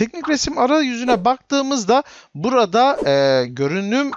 teknik resim arayüzüne baktığımızda burada e, görünüm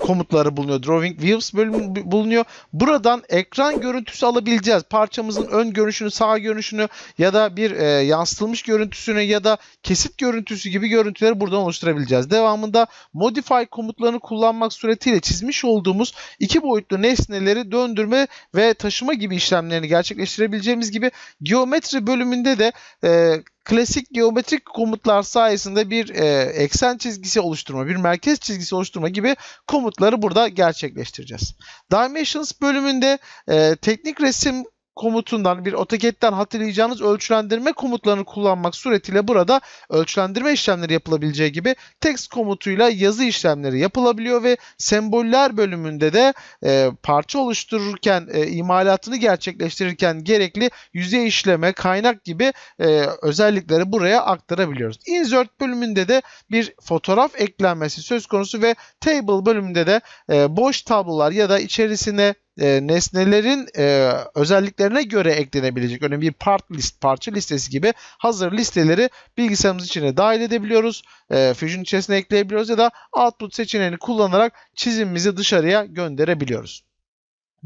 komutları bulunuyor. Drawing Views bölümü bu- bulunuyor. Buradan ekran görüntüsü alabileceğiz. Parçamızın ön görünüşünü, sağ görünüşünü ya da bir e, yansıtılmış görüntüsünü ya da kesit görüntüsü gibi görüntüleri buradan oluşturabileceğiz. Devamında Modify komutlarını kullanmak suretiyle çizmiş olduğumuz iki boyutlu nesneleri döndürme ve taşıma gibi işlemlerini gerçekleştirebileceğimiz gibi geometri bölümünde de e, klasik geometrik komutlar sayesinde bir e, eksen çizgisi oluşturma, bir merkez çizgisi oluşturma gibi komutları burada gerçekleştireceğiz. Dimensions bölümünde e, teknik resim komutundan bir AutoCAD'den hatırlayacağınız ölçülendirme komutlarını kullanmak suretiyle burada ölçülendirme işlemleri yapılabileceği gibi text komutuyla yazı işlemleri yapılabiliyor ve semboller bölümünde de e, parça oluştururken e, imalatını gerçekleştirirken gerekli yüzey işleme, kaynak gibi e, özellikleri buraya aktarabiliyoruz. Insert bölümünde de bir fotoğraf eklenmesi söz konusu ve table bölümünde de e, boş tablolar ya da içerisine e, nesnelerin e, özelliklerine göre eklenebilecek örneğin bir part list, parça listesi gibi hazır listeleri bilgisayarımız içine dahil edebiliyoruz. E, Fusion içerisine ekleyebiliyoruz ya da output seçeneğini kullanarak çizimimizi dışarıya gönderebiliyoruz.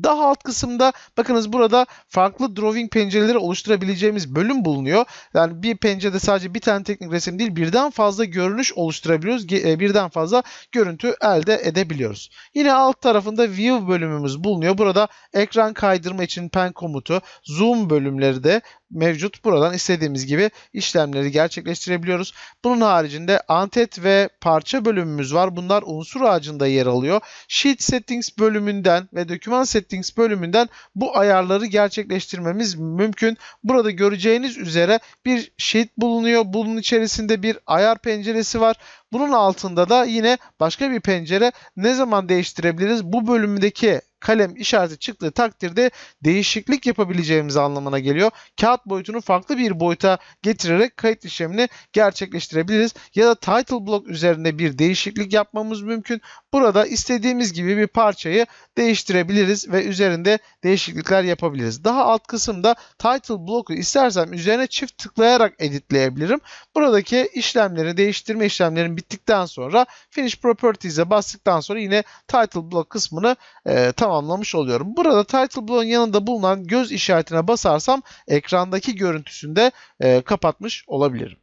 Daha alt kısımda bakınız burada farklı drawing pencereleri oluşturabileceğimiz bölüm bulunuyor. Yani bir pencerede sadece bir tane teknik resim değil birden fazla görünüş oluşturabiliyoruz. E, Birden fazla görüntü elde edebiliyoruz. Yine alt tarafında view bölümümüz bulunuyor. Burada ekran kaydırma için pen komutu, zoom bölümleri de mevcut. Buradan istediğimiz gibi işlemleri gerçekleştirebiliyoruz. Bunun haricinde antet ve parça bölümümüz var. Bunlar unsur ağacında yer alıyor. Sheet Settings bölümünden ve Document Settings bölümünden bu ayarları gerçekleştirmemiz mümkün. Burada göreceğiniz üzere bir sheet bulunuyor. Bunun içerisinde bir ayar penceresi var. Bunun altında da yine başka bir pencere. Ne zaman değiştirebiliriz? Bu bölümdeki kalem işareti çıktığı takdirde değişiklik yapabileceğimiz anlamına geliyor. Kağıt boyutunu farklı bir boyuta getirerek kayıt işlemini gerçekleştirebiliriz. Ya da title block üzerinde bir değişiklik yapmamız mümkün. Burada istediğimiz gibi bir parçayı değiştirebiliriz ve üzerinde değişiklikler yapabiliriz. Daha alt kısımda title block'u istersem üzerine çift tıklayarak editleyebilirim. Buradaki işlemleri değiştirme işlemlerin bittikten sonra Finish Properties'e bastıktan sonra yine title block kısmını e, tamamlamış oluyorum. Burada title block'un yanında bulunan göz işaretine basarsam ekrandaki görüntüsünü de e, kapatmış olabilirim.